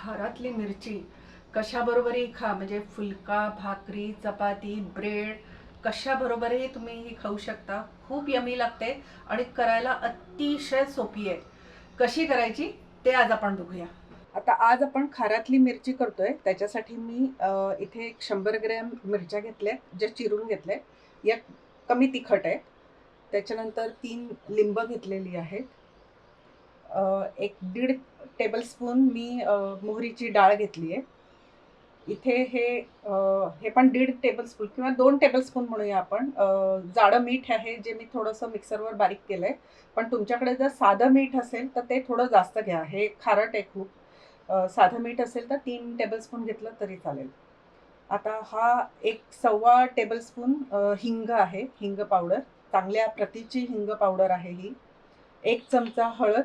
खारातली मिरची कशाबरोबरही खा म्हणजे फुलका भाकरी चपाती ब्रेड कशाबरोबरही तुम्ही ही खाऊ शकता. खूप यमी लागते आणि करायला अतिशय सोपी आहे. कशी करायची ते आज आपण बघूया. आता आज आपण खारातली मिरची करतोय. त्याच्यासाठी मी इथे एक शंभर ग्रॅम मिरच्या घेतल्या ज्या चिरून घेतल्या या कमी तिखट आहे त्याच्यानंतर तीन लिंब घेतलेली आहेत. एक दीड टेबलस्पून मी मोहरीची डाळ घेतली आहे. इथे हे हे पण दीड टेबलस्पून किंवा दोन टेबलस्पून म्हणूया आपण. जाडं मीठ आहे जे मी थोडंसं मिक्सरवर बारीक केलं आहे पण तुमच्याकडे जर साधं मीठ असेल तर ते थोडं जास्त घ्या. हे खारट आहे खूप. साधं मीठ असेल तर तीन टेबलस्पून घेतलं तरी चालेल. आता हा एक सव्वा टेबलस्पून हिंग आहे हिंग पावडर. चांगल्या प्रतीची हिंग पावडर आहे ही. एक चमचा हळद.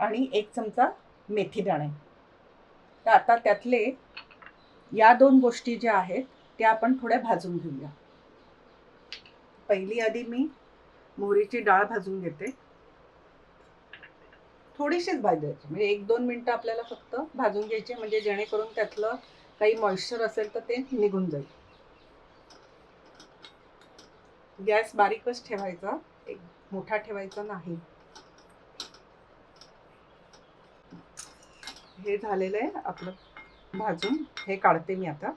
आणि एक चमचा मेथी दाणे. तर आता त्यातले या दोन गोष्टी ज्या आहेत त्या आपण थोड्या भाजून घेऊया. पहिली आधी मी मोहरीची डाळ भाजून घेते. थोडीशीच भाजायची म्हणजे एक दोन मिनटं आपल्याला फक्त भाजून घ्यायची म्हणजे जेणेकरून त्यातलं काही मॉइश्चर असेल तर ते निघून जाईल. गॅस बारीकच ठेवायचा एक मोठा ठेवायचा नाही. हे झालेलं आहे आपलं भाजून. हे काढते मी आता.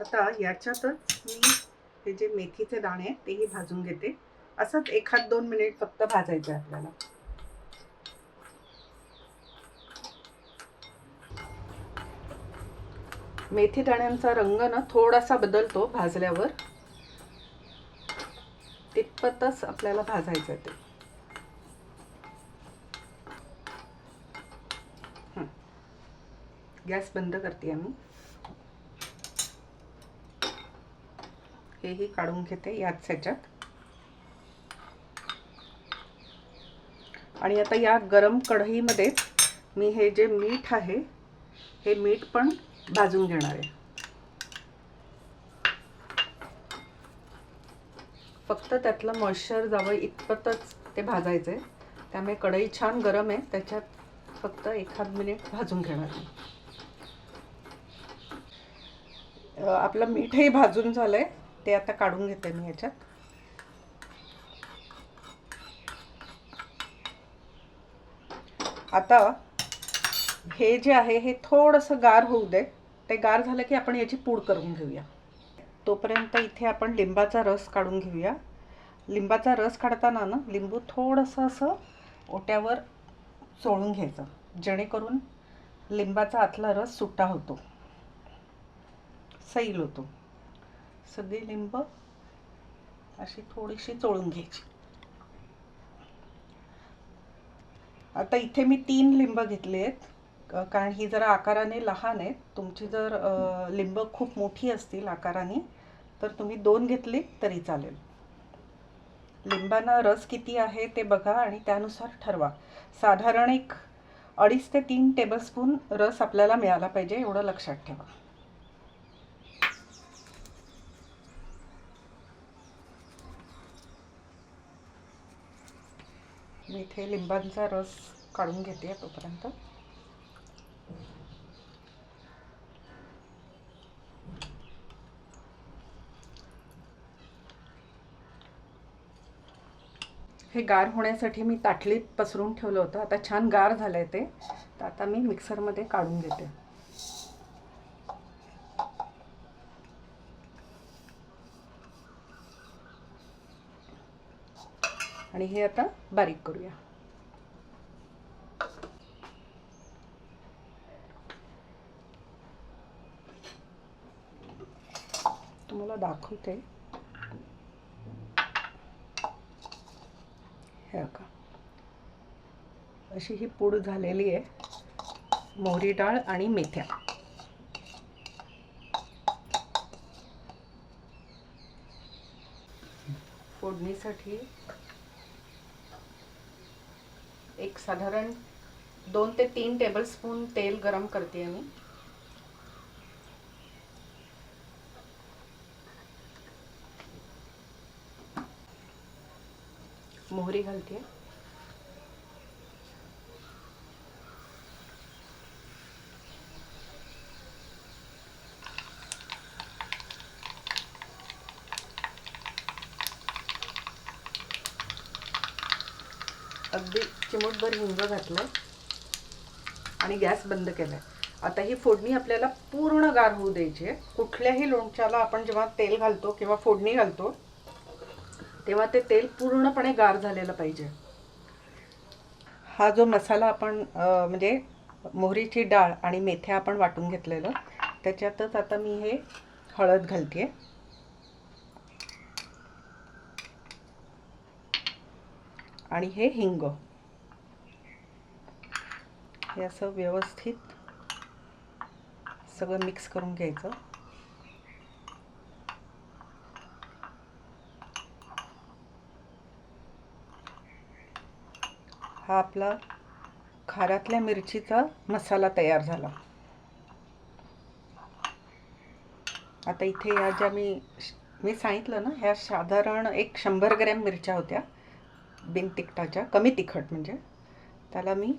आता याच्यातच मी हे जे मेथीचे दाणे आहेत तेही भाजून घेते. असंच एखाद दोन मिनिट फक्त भाजायचे आहे आपल्याला. मेथी दाण्यांचा रंग ना थोडासा बदलतो भाजल्यावर. तितपतच आपल्याला भाजायचं आहे ते. गॅस बंद करते आम्ही. हेही काढून घेते याच ह्याच्यात. आणि आता या गरम कढईमध्येच मी हे जे मीठ आहे हे मीठ पण भाजून घेणार आहे. फक्त त्यातलं मॉइश्चर जावं इतपतच ते भाजायचं आहे त्यामुळे कढई छान गरम आहे. त्याच्यात फक्त एखाद मिनिट भाजून घेणार आहे. आपलं मीठही भाजून झालं आहे ते आता काढून घेते मी याच्यात. आता हे जे आहे हे थोडंसं गार होऊ दे. ते गार झालं की आपण याची पूड करून घेऊया. तोपर्यंत इथे आपण लिंबाचा रस काढून घेऊया. लिंबाचा रस काढताना ना लिंबू थोडंसं असं ओट्यावर चोळून घ्यायचं. जेणेकरून लिंबाचा आतला रस सुट्टा होतो. सैल होतो. सगळी लिंब अशी थोडीशी चोळून घ्यायची. आता इथे मी तीन लिंब घेतले आहेत. कारण ही जरा आकाराने लहान आहेत तुमची जर लिंब खूप मोठी असतील आकाराने तर तुम्ही दोन घेतली तरी चालेल. लिंबांना रस किती आहे ते बघा आणि त्यानुसार ठरवा. साधारण एक अडीच ते तीन टेबलस्पून रस आपल्याला मिळाला पाहिजे एवढं लक्षात ठेवा. मी इथे लिंबांचा रस काढून घेते तोपर्यंत. हे गार होण्यासाठी मी ताटलीत पसरून ठेवलं होतं. आता छान गार झालं आहे ते. तर आता मी मिक्सरमध्ये काढून घेते. आणि हे आता बारीक करूया. तुम्हाला दाखवते. हे का अशी ही पूड झालेली आहे. मोहरी डाळ आणि मेथ्या. फोडणीसाठी एक साधारण दोन ते तीन टेबलस्पून तेल गरम करते मी. मोहरी घालते. अगदी चिमूटभर हिंग घातलं आणि गॅस बंद केलाय. आता ही फोडणी आपल्याला पूर्ण गार होऊ द्यायची आहे. कुठल्याही लोणच्याला आपण जेव्हा तेल घालतो किंवा फोडणी घालतो तेव्हा ते तेल पूर्णपणे गार झालेलं पाहिजे. हा जो मसाला आपण म्हणजे मोहरीची डाळ आणि मेथ्या आपण वाटून घेतलेलं त्याच्यातच आता मी हे हळद घालते आणि हे हिंग. हे असं व्यवस्थित सगळं मिक्स करून घ्यायचं. हा आपला खारातल्या मिरचीचा मसाला तयार झाला. आता इथे या ज्या मी मी सांगितलं ना ह्या साधारण एक शंभर ग्रॅम मिरच्या होत्या बिन तिखटाच्या कमी तिखट म्हणजे. त्याला मी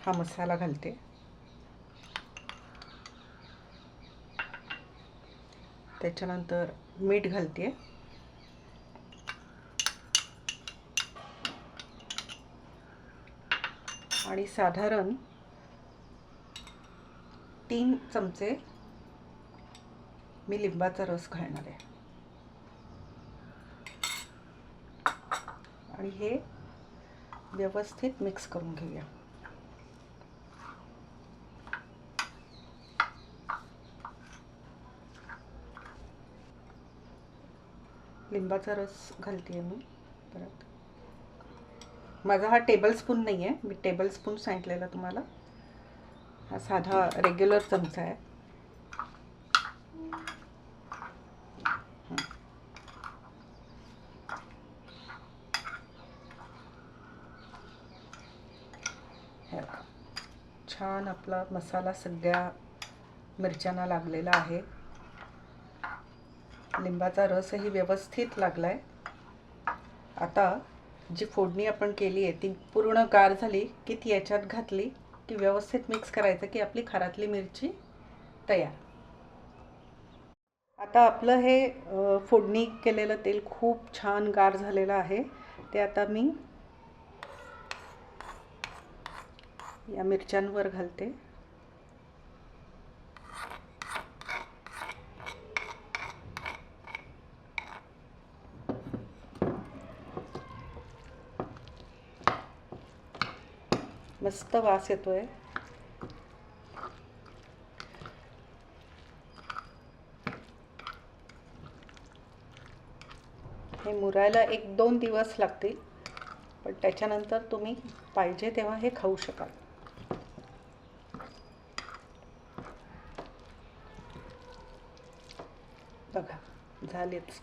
हा मसाला घालते. त्याच्यानंतर मीठ घालते. आणि साधारण तीन चमचे मी लिंबाचा रस घालणार आहे. आणि हे व्यवस्थित मिक्स करून घेऊया. लिंबाचा रस घालते मी. परत माझा हा टेबलस्पून नाही आहे मी टेबलस्पून सांगितलेला तुम्हाला. हा साधा रेग्युलर चमचा आहे. छान आपला मसाला सगळ्या मिरच्यांना लागलेला आहे. लिंबाचा रसही व्यवस्थित लागला आहे आता जी फोडणी आपण केली आहे ती पूर्ण गार झाली की ती याच्यात घातली की व्यवस्थित मिक्स करायचं की आपली खारातली मिरची तयार. आता आपलं हे फोडणी केलेलं तेल खूप छान गार झालेलं आहे. ते आता मी या मिरच्यांवर घालते. मस्त वास येतोय. हे मुरायला एक दोन दिवस लागतील पण त्याच्यानंतर तुम्ही पाहिजे तेव्हा हे खाऊ शकाल. बघा झालेच.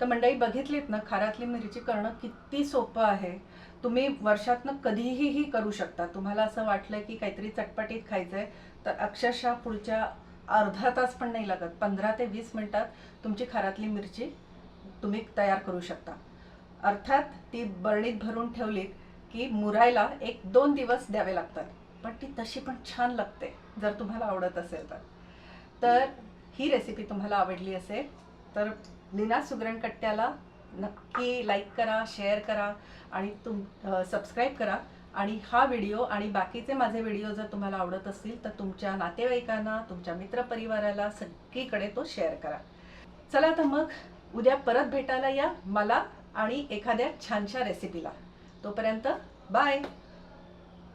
तर मंडळी बघितलीत ना खारातली मिरची करणं किती सोपं आहे. तुम्ही वर्षातनं कधीही ही करू शकता. तुम्हाला असं वाटलं की काहीतरी चटपटीत खायचं आहे तर अक्षरशः पुढच्या अर्धा तास पण नाही लागत. पंधरा ते वीस मिनटात तुमची खारातली मिरची तुम्ही तयार करू शकता. अर्थात ती बरणीत भरून ठेवलीत की मुरायला एक दोन दिवस द्यावे लागतात. पण ती तशी पण छान लागते जर तुम्हाला आवडत असेल तर. तर ही रेसिपी तुम्हाला आवडली असेल तर लीना सुगरण कट्ट्याला नक्की लाईक करा शेअर करा आणि तुम सबस्क्राईब करा. आणि हा व्हिडिओ आणि बाकीचे माझे व्हिडिओ जर तुम्हाला आवडत असतील तर तुमच्या नातेवाईकांना तुमच्या मित्रपरिवाराला सगळीकडे तो शेअर करा. चला तर मग उद्या परत भेटायला या मला आणि एखाद्या छानशा रेसिपीला तोपर्यंत बाय